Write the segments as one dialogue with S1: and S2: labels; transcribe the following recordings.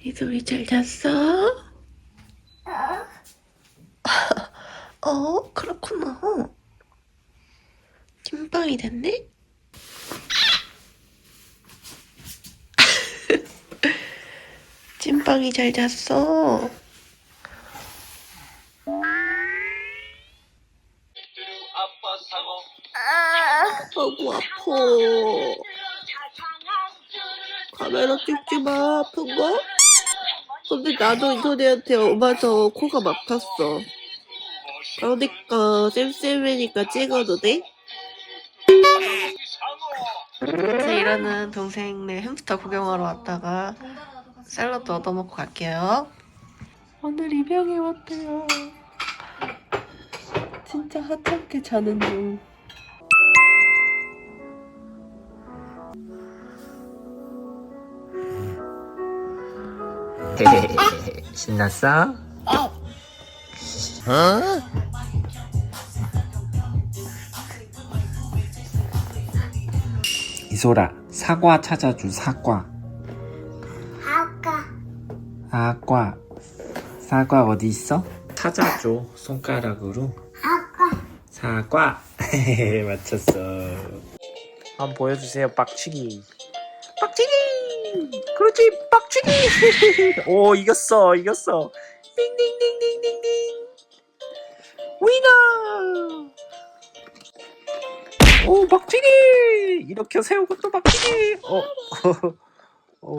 S1: 이소리 잘 잤어? 어, 그렇구나. 찐빵이 됐네? 찐빵이 잘 잤어. 카메라 찍지 마, 아픈 거? 근데 나도 이소리한테 엄마서 코가 막혔어. 그러니까 쌤쌤이니까 찍어도 돼? 제 일하는 동생네 햄스터 구경하러 왔다가 샐러드 얻어먹고 갈게요. 오늘 입양해 왔대요. 진짜 하찮게 자는 중.
S2: 신났어? 이소라 사과 찾아줘 사과.
S3: 아까
S2: 사과. 사과 어디 있어? 찾아줘 손가락으로.
S3: 아까
S2: 사과. 맞췄어. 한번 보여주세요 빡치기. 빡치기 그렇지 빡치기. 오 이겼어 이겼어. 띵띵띵띵띵띵 위너 오 빡치기! 이렇게 세우고 또 빡치기. 어, 어.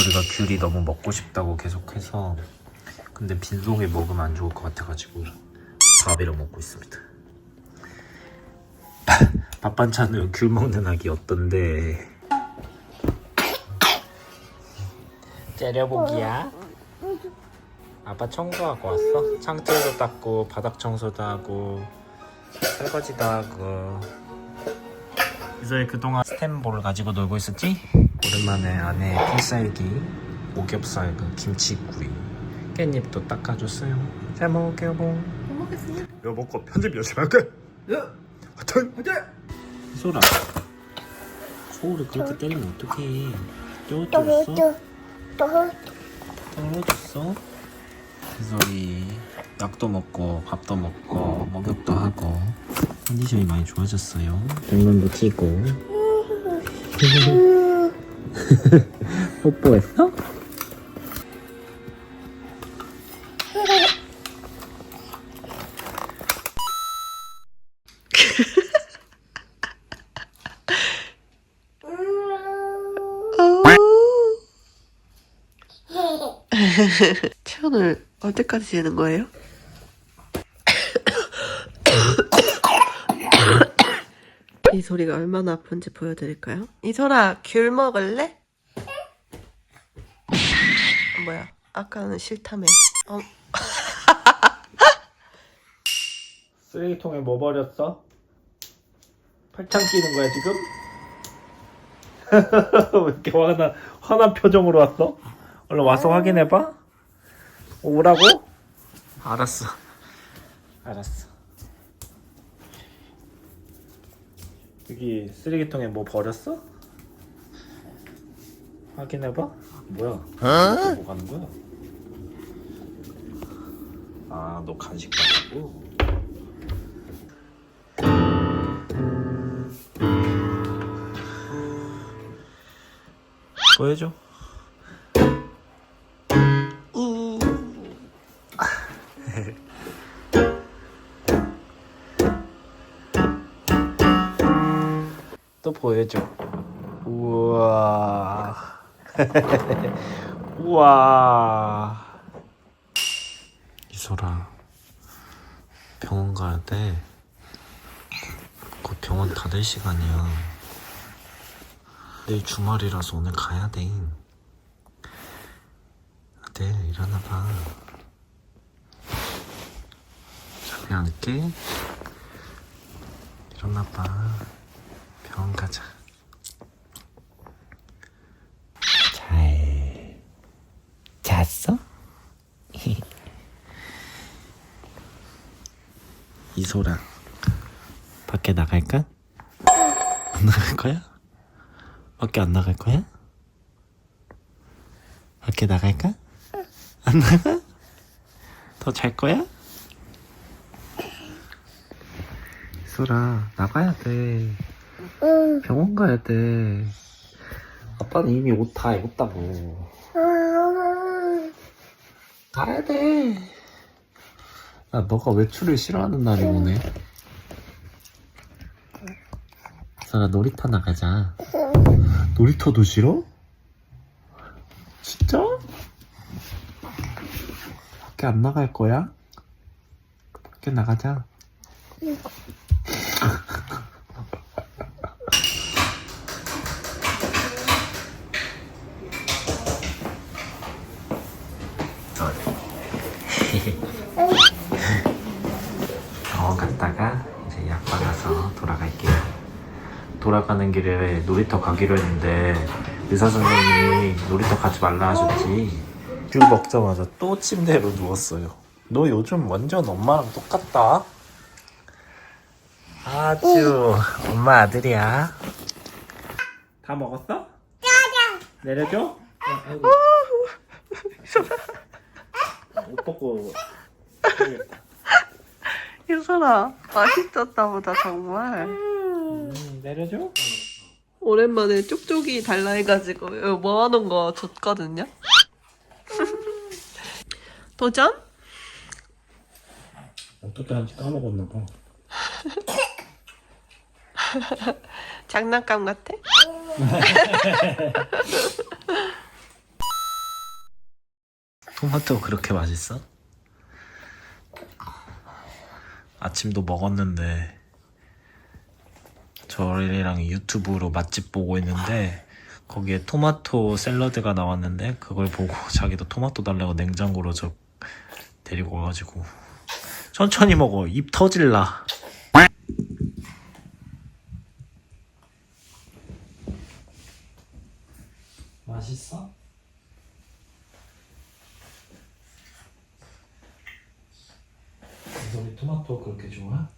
S2: 우리가 귤이 너무 먹고 싶다고 계속해서 근데 빈속에 먹으면 안 좋을 것 같아가지고 밥이랑 먹고 있습니다 밥 반찬으로 귤 먹는 아기 어떤데? 째려보기야. 아빠 청소하고 왔어? 창틀도 닦고 바닥 청소도 하고 설거지도 하고. 이제 그동안 스탠볼을 가지고 놀고 있었지? 오랜만에 안에 필살기 오겹살 그 김치구이 깻잎도 닦아줬어요. 잘 먹을게요 봉. 여보 거 편집 열심히 할게. 하여튼 소라. 소울을 그렇게 때리면 어떡해. 떨어졌어? 떨어졌어? 이소리. 약도 먹고 밥도 먹고 목욕도 하고. 컨디션이 많이 좋아졌어요. 장난도 치고. 뽀뽀했어?
S1: 체온을 언제까지 재는 거예요? 이 소리가 얼마나 아픈지 보여드릴까요? 이소라 귤 먹을래? 아, 뭐야 아까는 싫다며 어,
S2: 쓰레기통에 뭐 버렸어? 팔짱 끼는 거야 지금? 왜 이렇게 화나, 화난 표정으로 왔어? 얼른 와서 확인해봐 오라고? 알았어 알았어 여기 쓰레기통에 뭐 버렸어? 확인해봐 뭐야 뭐 가는 거야? 아 너 간식 받고 보여줘. 보여줘. 우와. 우와. 이소라. 병원 가야 돼. 곧 병원 닫을 시간이야. 내일 주말이라서 오늘 가야 돼. 아들, 일어나 봐. 잠이 안 깨? 일어나 봐. 병원 가자. 잘 잤어? 이소라 밖에 나갈까? 안 나갈 거야? 밖에 안 나갈 거야? 밖에 나갈까? 안 나가? 더 잘 거야? 소라 나가야 돼
S3: 응.
S2: 병원 가야 돼 아빠는 이미 옷 다 입었다고
S3: 응.
S2: 가야 돼. 야, 너가 외출을 싫어하는 날이 오네. 사라 놀이터 나가자. 놀이터도 싫어? 진짜? 밖에 안 나갈 거야? 밖에 나가자. 병원 갔다가 이제 약 받아서 돌아갈게요. 돌아가는 길에 놀이터 가기로 했는데 의사 선생님이 놀이터 가지 말라 하셨지. 귤 먹자마자 또 침대로 누웠어요. 너 요즘 완전 엄마랑 똑같다. 아주 엄마 아들이야. 다 먹었어? 내려줘? 어, 아이고. 옷 벗고
S1: 유설아 맛있었다 보다 정말
S2: 음, 내려줘?
S1: 오랜만에 쪽쪽이 달라 해가지고 이거 모아놓은 거 줬거든요 도전?
S2: 어떻게 하는지 까먹었나 봐.
S1: 장난감 같아?
S2: 토마토 그렇게 맛있어? 아침도 먹었는데 저희랑 유튜브로 맛집 보고 있는데 거기에 토마토 샐러드가 나왔는데 그걸 보고 자기도 토마토 달라고 냉장고로 저 데리고 와가지고 천천히 먹어 입 터질라 맛있어? 너희 토마토 그렇게 좋아?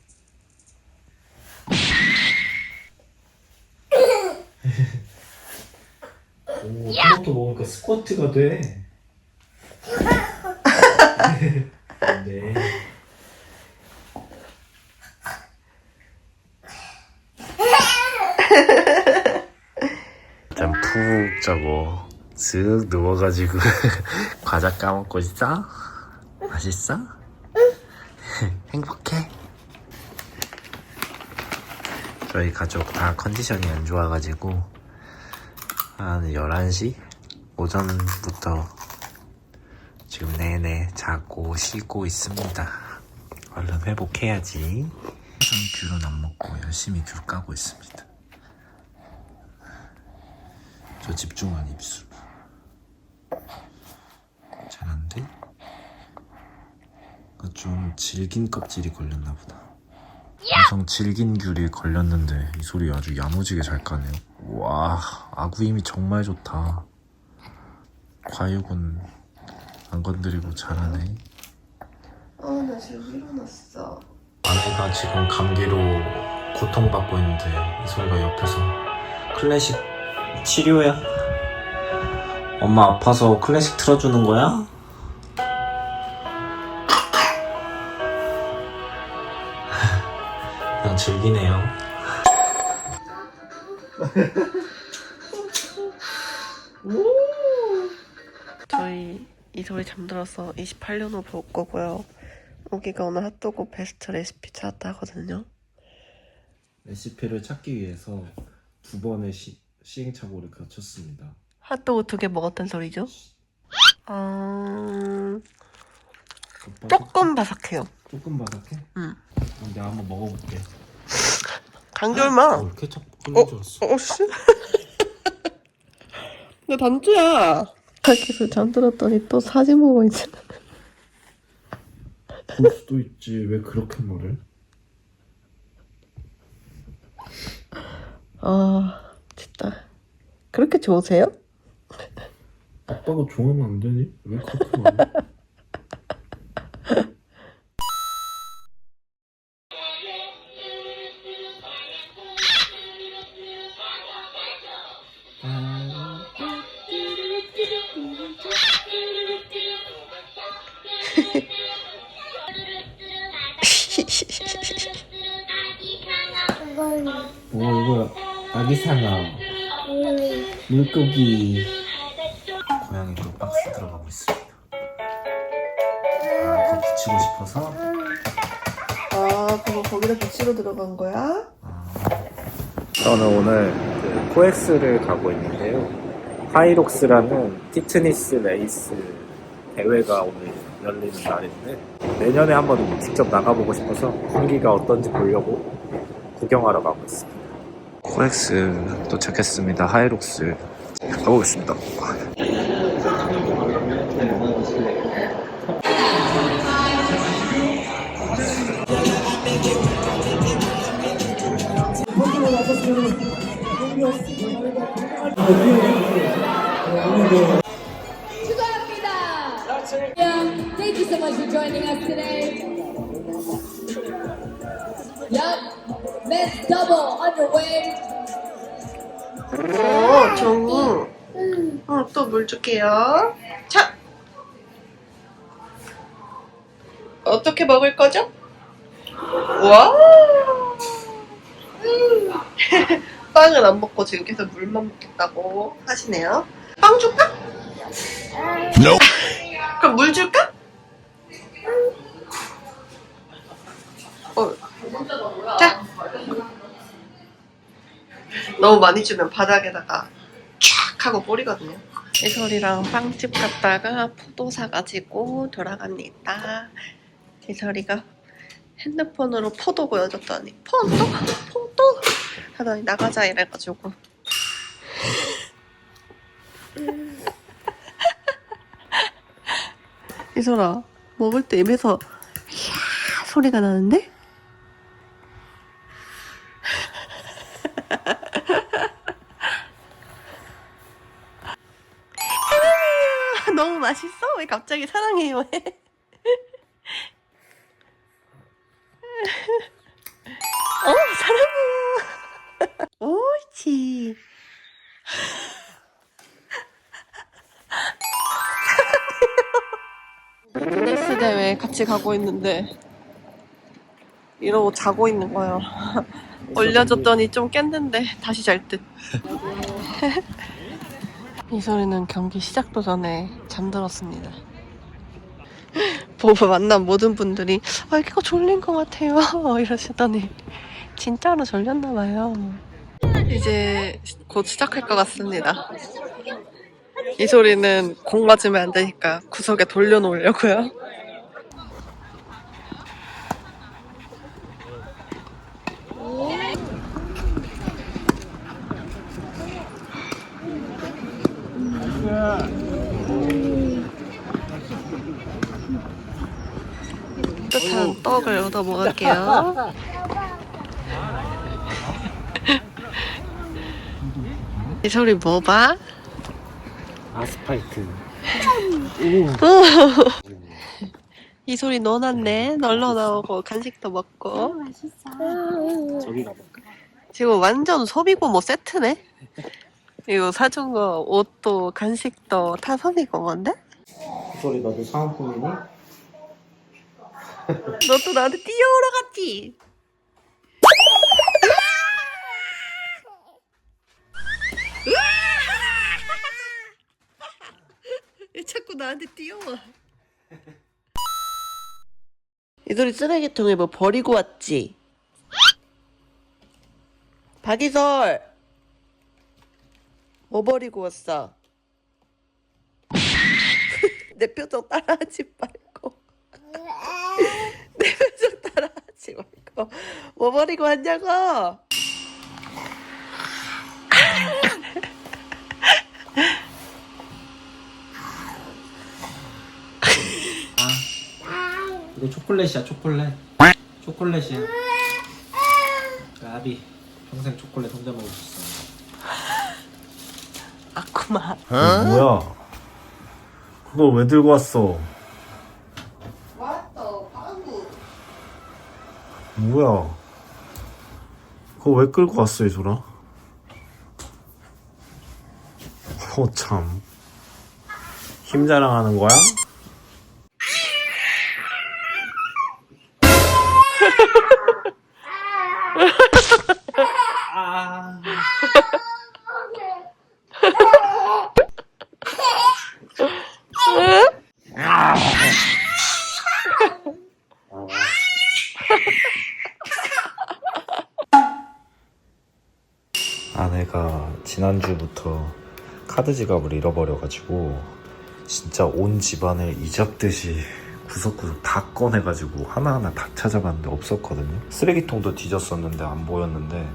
S2: 오, 토마토 먹으니까 스쿼트가 돼. 네. 일단 푹 자고 쓱 누워가지고 과자 까먹고 있어? 맛있어? 행복해? 저희 가족 다 컨디션이 안 좋아가지고 한 11시 오전부터 지금 내내 자고 쉬고 있습니다. 얼른 회복해야지. 전 귤은 안 먹고 열심히 귤 까고 있습니다. 저 집중한 입술. 잘안돼? 그좀 질긴 껍질이 걸렸나 보다. 엄청 질긴 귤이 걸렸는데 이 소리 아주 야무지게 잘 까네요. 와, 아구 힘이 정말 좋다. 과육은 안 건드리고 잘하네.
S1: 아나 지금 일어났어
S2: 아기가 지금 감기로 고통받고 있는데 이 소리가 옆에서 클래식 치료야. 엄마 아파서 클래식 틀어주는 거야? 그냥 즐기네요.
S1: 저희 이소리 잠들어서 28년 후 볼 거고요 여기가 오늘 핫도그 베스트 레시피 찾았다 하거든요
S2: 레시피를 찾기 위해서 두 번의 시, 시행착오를 거쳤습니다.
S1: 핫도그 두 개 먹었단 소리죠? 아... 조금 바삭해요
S2: 조금 바삭해?
S1: 응.
S2: 그럼 내가 한번 먹어볼게.
S1: 간결마
S2: 어, 케첩 흘린 줄 알았어.
S1: 어 씨 나 단주야 밖에서 잠들었더니 또 사진 보고 있어
S2: 볼 수도 있지. 왜 그렇게 말해?
S1: 아 진짜 그렇게 좋으세요?
S2: 아빠가 좋아하면 안 되니? 왜 그렇게 말해?
S3: 이건
S2: 오 이거 아기 상어
S3: 음,
S2: 물고기 고양이도 박스 들어가고 있습니다. 아 이거 붙이고 싶어서?
S1: 아, 그거 거기다 붙이러 들어간 거야?
S2: 저는 오늘 그 코엑스를 가고 있는데요. 하이록스라는 피트니스 레이스 대회가 오늘 열리는 날인데 내년에 한번 직접 나가보고 싶어서 공기가 어떤지 보려고 구경하러 가고 있습니다 코엑스 도착했습니다 하이록스 가보겠습니다
S4: Yeah, thank you so much for joining us today. Yup, men's double underway.
S1: 어, 정우. 어, 또 물 줄게요. 자! 어떻게 먹을 거죠? 와! 음. 빵은 안 먹고 지금 계속 물만 먹겠다고 하시네요. 빵 줄까? 그럼 물 줄까? 어. 자! 너무 많이 주면 바닥에다가 촥 하고 뿌리거든요. 이설이랑 빵집 갔다가 포도 사가지고 돌아갑니다. 이설이가 핸드폰으로 포도 보여줬더니 포도? 포도? 하더니 나가자 이래가지고 이설아 먹을 때 입에서 이야 소리가 나는데? 왜 갑자기 사랑해요? 해? 어, 사랑해요. 옳지. 테니스 대회 같이 가고 있는데 이러고 자고 있는 거예요. 올려줬더니 좀 깼는데 다시 잘 듯. 이 소리는 경기 시작도 전에 잠들었습니다. 보고 만난 모든 분들이 아 이거 졸린 것 같아요 이러시더니 진짜로 졸렸나 봐요. 이제 곧 시작할 것 같습니다. 이 소리는 공 맞으면 안 되니까 구석에 돌려놓으려고요. 따뜻한 떡을 얻어 먹을게요. 이 소리 뭐 봐?
S2: 아스팔트
S1: 이 소리 넣어놨네. 널러 나오고 간식도 먹고.
S2: 저기 가볼까?
S1: 지금 완전 소비고 뭐 세트네? 이거 사준 거 옷도 간식도 다 소비고 뭔데?
S2: 소리 너도 사은품이니?
S1: 너도 나한테 뛰어오러 갔지? 왜 자꾸 나한테 뛰어와? 이소리 쓰레기통에 뭐 버리고 왔지? 박이설! 뭐 버리고 왔어? 내 표정 따라하지 말고 내 표정 따라하지 말고 뭐 버리고 왔냐고?
S2: 이거 초콜릿이야 초콜릿. 초콜릿이야. 까비 평생 초콜릿 혼자 먹을 수 있어.
S1: 아쿠마
S2: 뭐야? 그걸 왜 들고 왔어
S1: 왔다 방구
S2: 뭐야? 그거 왜 끌고 왔어 이소라? 어참. 힘 자랑하는 거야? 카드 지갑을 잃어버려가지고 진짜 온 집안을 이잡듯이 구석구석 다 꺼내가지고 하나하나 다 찾아봤는데 없었거든요. 쓰레기통도 뒤졌었는데 안 보였는데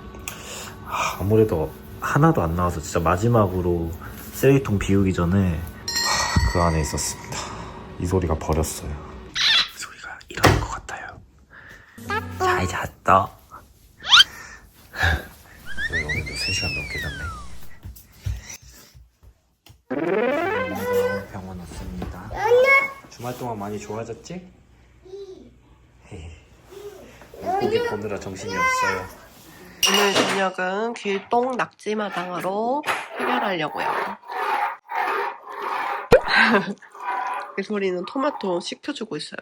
S2: 아, 아무래도 하나도 안 나와서 진짜 마지막으로 쓰레기통 비우기 전에 아, 그 안에 있었습니다. 이 소리가 버렸어요. 그 소리가 일어날 것 같아요. 잘 잤어. 주말 동안 많이 좋아졌지? 헤이. 고기 보느라 정신이 없어요.
S1: 오늘 저녁은 길동 낙지마당으로 해결하려고요. 이 소리는 토마토 식혀주고 있어요.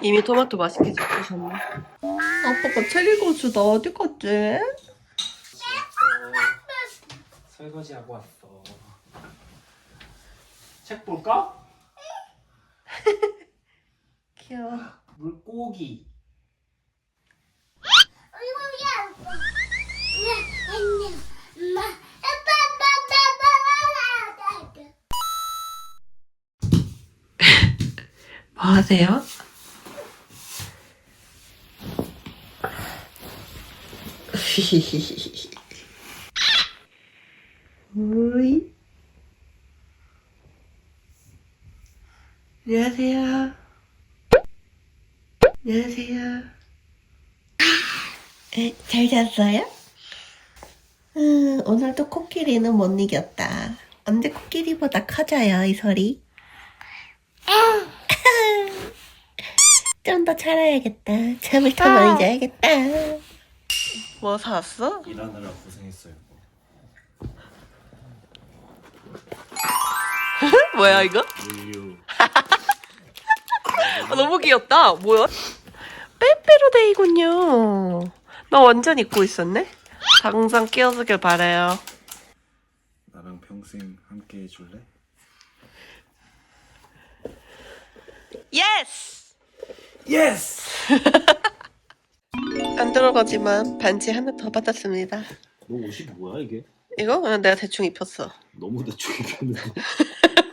S1: 이미 토마토 맛있게 잡수셨네. 아빠가 체리고추 나 어디 갔지?
S2: 설거지하고 왔어. 책 볼까?
S1: 귀여워.
S2: 물고기.
S1: 뭐 하세요? 우이. 안녕하세요. 안녕하세요. 에, 잘 잤어요? 음, 오늘도 코끼리는 못 이겼다. 언제 코끼리보다 커져요, 이 소리? 좀더 자라야겠다. 잠을 더 많이 자야겠다. 뭐 사왔어?
S2: 일하느라 고생했어요.
S1: 뭐야 이거?
S2: 우유.
S1: 아, 너무 귀엽다. 뭐야? 빼빼로데이군요. 나 완전 잊고 있었네. 항상 끼어주길 바래요.
S2: 나랑 평생 함께 해줄래?
S1: 예스!
S2: 예스!
S1: 안 들어가지만 반지 하나 더 받았습니다.
S2: 너 옷이 뭐야 이게?
S1: 이거 그냥 내가 대충 입혔어.
S2: 너무 대충 입혔는데.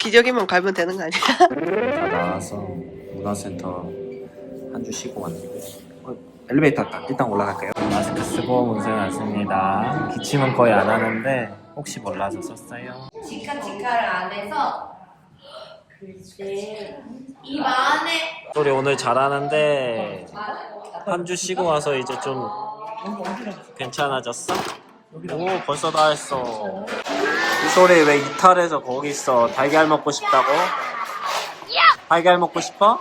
S1: 기저귀만 갈면 되는 거 아니야?
S2: 다 나와서 문화센터 한 주 쉬고 왔는데 어, 엘리베이터 탔다. 일단 올라갈까요? 마스크 쓰고 문세 왔습니다. 기침은 거의 안 하는데 혹시 몰라서 썼어요.
S5: 직화 직화를 안 해서 글쎄 입 안에
S2: 소리 오늘 잘하는데 한 주 쉬고 와서 이제 좀 괜찮아졌어? 오 벌써 다 했어 이 소리 왜 이탈해서 거기 있어 달걀 먹고 싶다고? 달걀 먹고 싶어?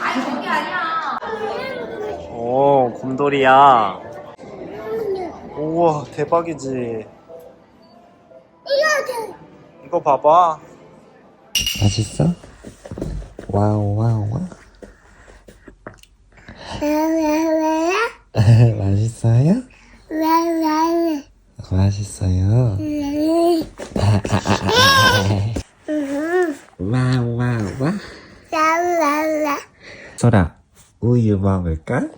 S5: 아니 거기 아니야
S2: 오 곰돌이야 우와 대박이지 이거 봐봐 맛있어? 와우 와우 와우 맛있어요? 맛있어요 와우 와우 소라 우유 먹을까?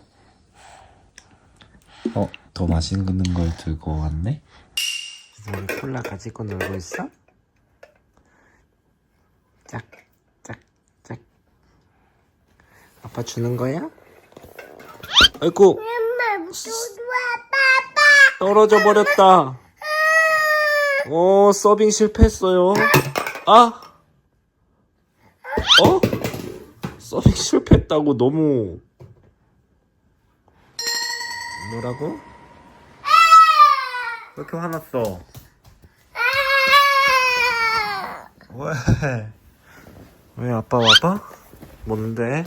S2: 어? 더 맛있는 걸 들고 왔네? 우리 콜라 가지고 놀고 있어? 짝, 짝, 짝 아빠 주는 거야? 아이고 떨어져 버렸다 오 서빙 실패했어요 아! 어? 서빙 실패했다고 너무 뭐라고? 왜 이렇게 화났어? 왜? 왜 아빠 와봐? 뭔데?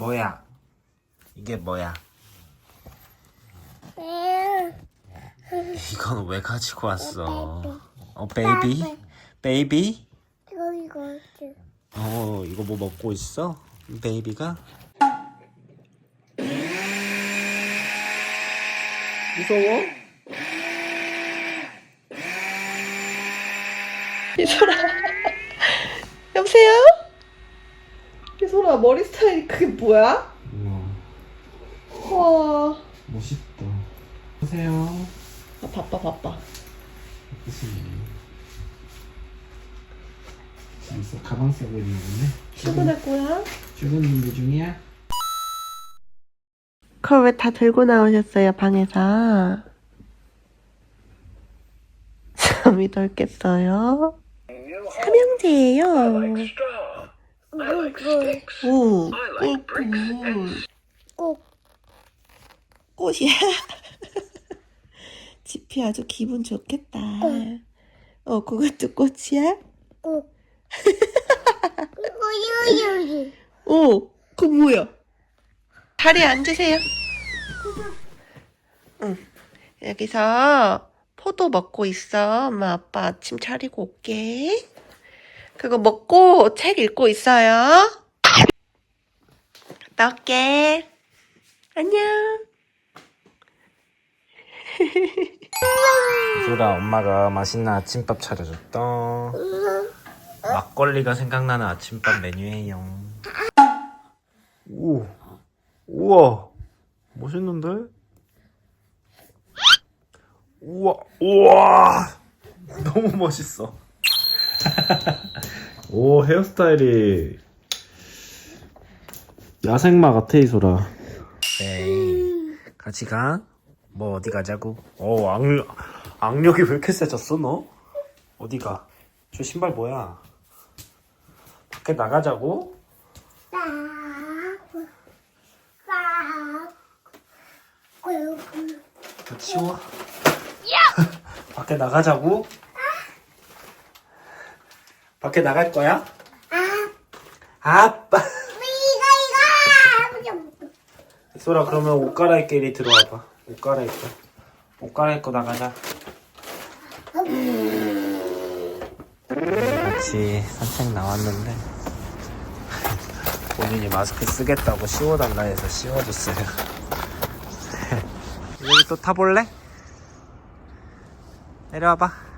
S2: 뭐야? 이게 뭐야? 이건 왜 가지고 왔어? 어, 베이비? 베이비? 어, 이거 뭐 먹고 있어? 베이비가? 무서워?
S1: 이소라. 여보. 보세요. 머리 스타일이 그게 뭐야?
S2: 우와
S1: 와.
S2: 멋있다 보세요
S1: 아, 바빠 바빠.
S2: 예쁘시네 벌써 가방 쓰고 있는데
S1: 출근할 거야?
S2: 출근 준비 중이야?
S1: 그걸 왜 다 들고 나오셨어요 방에서? 잠이 덜겠어요? 삼형제예요.
S3: 누구
S1: 오, 꽃꽃.
S3: 꼭
S1: 꽃이야. 지피 아주 기분 좋겠다. 어, 그것도 꽃이야?
S3: 꼭. 이거 요요
S1: 오, 그거 뭐야? 자리에 앉으세요. 응. 여기서 포도 먹고 있어. 엄마 아빠 아침 차리고 올게. 그거 먹고 책 읽고 있어요. 갔다 올게. 안녕.
S2: 소라 엄마가 맛있는 아침밥 차려줬다 막걸리가 생각나는 아침밥 메뉴예요 오 우와 멋있는데? 우와 우와 너무 멋있어 오 헤어스타일이 야생마 같아 이소라 네 같이 가? 뭐 어디 가자고? 어 악력 악력이 왜 이렇게 세졌어 너? 어디 가? 저 신발 뭐야? 밖에 나가자고? 더 치워? 밖에 나가자고? 밖에 나갈 거야? 아빠. 소라 그러면 옷 갈아입게 이리 들어와봐. 옷 갈아입고. 옷 갈아입고 나가자. 같이 산책 나왔는데. 본인이 마스크 쓰겠다고 씌워달라 해서 씌워줬어요. 여기 또 타볼래? 내려와봐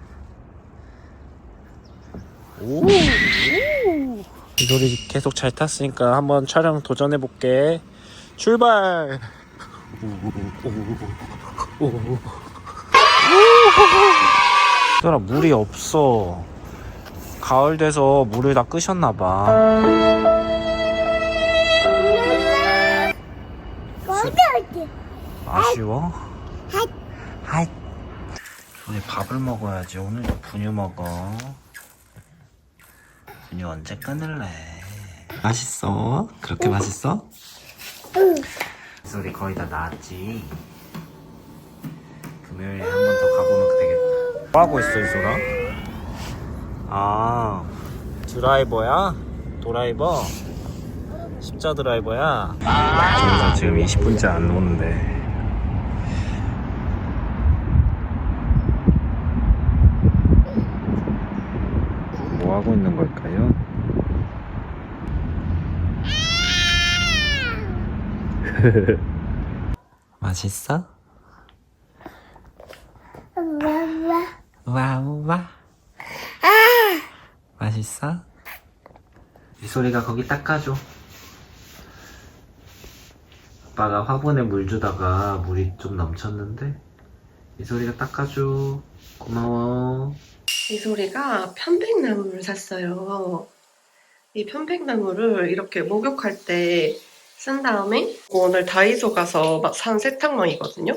S2: 오, 이 소리 계속 잘 탔으니까 한번 촬영 도전해 볼게. 출발! 얘들아 물이 없어. 가을 돼서 물을 다 끄셨나봐.
S3: 어디
S2: 아쉬워? 하이 오늘 밥을 먹어야지. 오늘도 분유 먹어 분유 언제 끊을래 맛있어? 그렇게 맛있어? 이 소리 거의 다 나왔지 금요일에 한 번 더 가보면 되겠다 뭐 하고 있어 이소라? 아 드라이버야? 도라이버? 십자 드라이버야? 정상 지금 20분째 안 오는데 뭐 하고 있는 걸까요? 맛있어? 와우와 맛있어? 이 소리가 거기 닦아줘 아빠가 화분에 물 주다가 물이 좀 넘쳤는데 이 소리가 닦아줘 고마워
S1: 이 소리가 편백나무를 샀어요. 이 편백나무를 이렇게 목욕할 때 쓴 다음에 오늘 다이소 가서 막 산 세탁망이거든요.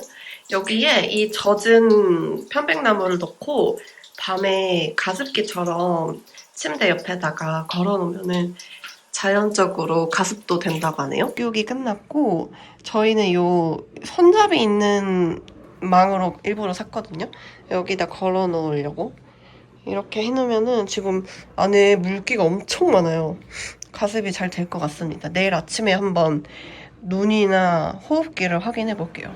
S1: 여기에 이 젖은 편백나무를 넣고 밤에 가습기처럼 침대 옆에다가 걸어놓으면은 자연적으로 가습도 된다고 하네요. 목욕이 끝났고 저희는 요 손잡이 있는 망으로 일부러 샀거든요. 여기다 걸어 놓으려고 이렇게 해놓으면은 지금 안에 물기가 엄청 많아요. 가습이 잘 될 것 같습니다. 내일 아침에 한번 눈이나 호흡기를 확인해 볼게요.